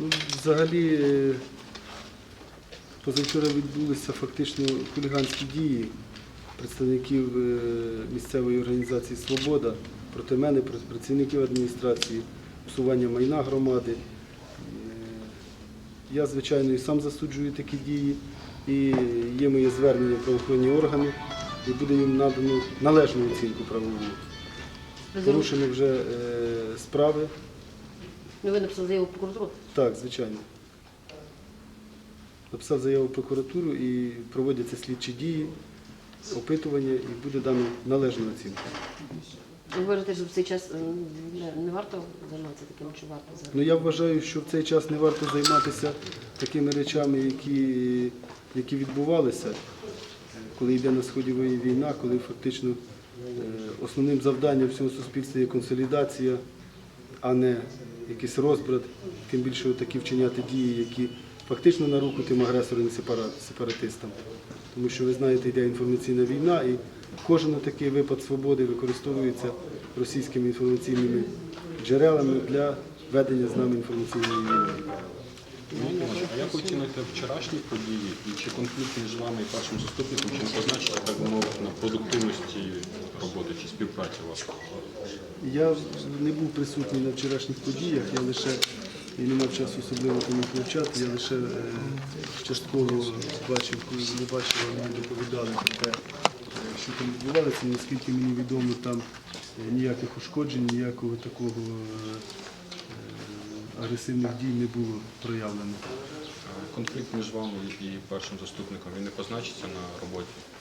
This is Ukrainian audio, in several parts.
Ну, взагалі, е, позавчора відбулися фактично хуліганські дії представників е, місцевої організації Свобода проти мене, проти працівників адміністрації, псування майна громади. Е, Я, звичайно, і сам засуджую такі дії, і є моє звернення в правоохоронні органи, і буде їм надано належну оцінку правову. Порушено вже справи. Ну, ви написали заяву в прокуратуру? Так, звичайно. Написав заяву в прокуратуру і проводяться слідчі дії, опитування і буде дано належну оцінку. Ви вважаєте, що в цей час е, не, не варто займатися таким, чи варто зараз? Ну я вважаю, що в цей час не варто займатися такими речами, які, які відбувалися, коли йде на сході війна, коли фактично е, основним завданням всього суспільства є консолідація, а не якийсь розбрат, тим більше такі вчиняти дії, які фактично на руку тим агресорам і сепара- сепаратистам. Тому що ви знаєте, йде інформаційна війна, і кожен такий випад свободи використовується російськими інформаційними джерелами для ведення з нами інформаційної війни. А як оцінити вчорашні події і чи конфлікт між вами і першим заступником чи не позначиться, так би мовити, на продуктивності роботи чи співпраці у вас? Я не був присутній на вчорашніх подіях, я лише і не мав часу особливо тому вивчати, я лише е, частково бачив, коли не бачив, мені доповідали про те, що там відбувалося. Наскільки мені відомо, там е, ніяких ушкоджень, ніякого такого е, агресивних дій не було проявлено. Конфлікт між вами і першим заступником він не позначиться на роботі?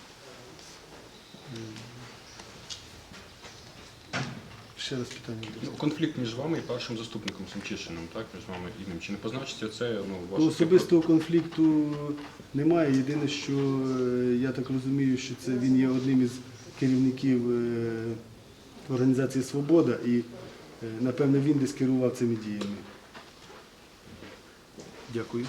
Ще раз питання. Ну, конфлікт між вами і першим заступником Семчишиним, так, між вами і ним. Чи не позначиться це ну, Ну, ваше Особистого конфлікту немає. Єдине, що е, я так розумію, що це він є одним із керівників е, організації Свобода і, е, напевно, він десь керував цими діями. Дякую.